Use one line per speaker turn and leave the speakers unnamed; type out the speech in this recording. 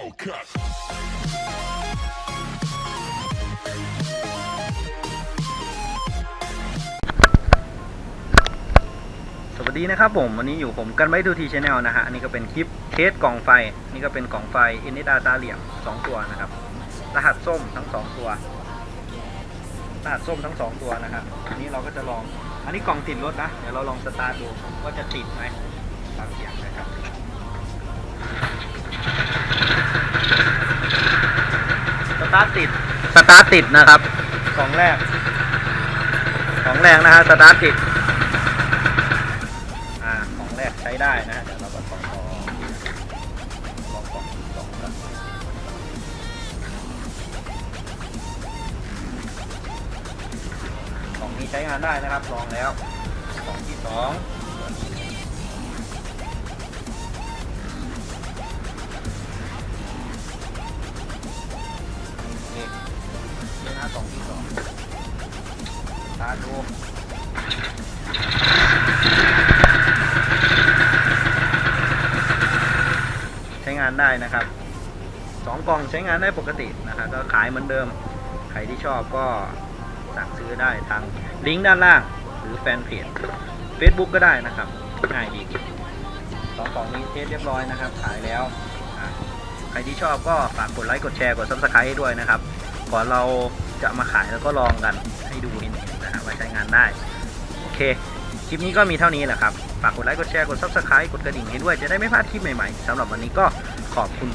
Hellcat.
สวัสดีนะครับผมวันนี้อยู่ผมกันไว้ดูทีชแนลนะฮะอันนี้ก็เป็นคลิปเทสกล่องไฟ นี่ก็เป็นกล่องไฟเอนิดาตาเหลี่ยมสองตัวนะครับ รหัสส้มทั้งสองตัว รหัสส้มทั้งสองตัวนะครับอันนี้เราก็จะลอง อันนี้กล่องติดรถนะ เดี๋ยวเราลองสตาร์ทดูว่าจะติดไหมฟังเสียงนะครับ ตาร์ทติดสตาร์ทติดนะครับกล่องแรกกล่องแรกนะฮะสตาร์ทติดอ่าของแรกใช้ได้นะฮะเดี๋ยวเราก็ต้องรอรอกล่องที่สองก่อนกล่องนี้ใช้งานได้นะครับลองแล้วกล่องที่สองาดูใช้งานได้นะครับสองกล่องใช้งานได้ปกตินะครับก็ขายเหมือนเดิม ใครที่ชอบก็สั่งซื้อได้ทางลิงก์ด้านล่าง หรือแฟนเพจ Facebook ก็ได้นะครับ ง่ายดีสองกล่องนี้เทสเรียบร้อยนะครับ ขายแล้วใครที่ชอบก็ฝากกดไลค์กดแชร์กด subscribe ให้ด้วยนะครับ ก่อนเราจะมาขายแล้วก็ลองกันให้ดูเห็นๆ นะฮะว่าใช้งานได้โอเคคลิปนี้ก็มีเท่านี้แหละครับ ฝากกดไลค์ กดแชร์ กด subscribe กดกระดิ่งให้ด้วย จะได้ไม่พลาดคลิปใหม่ๆสำหรับวันนี้ก็ขอบคุณ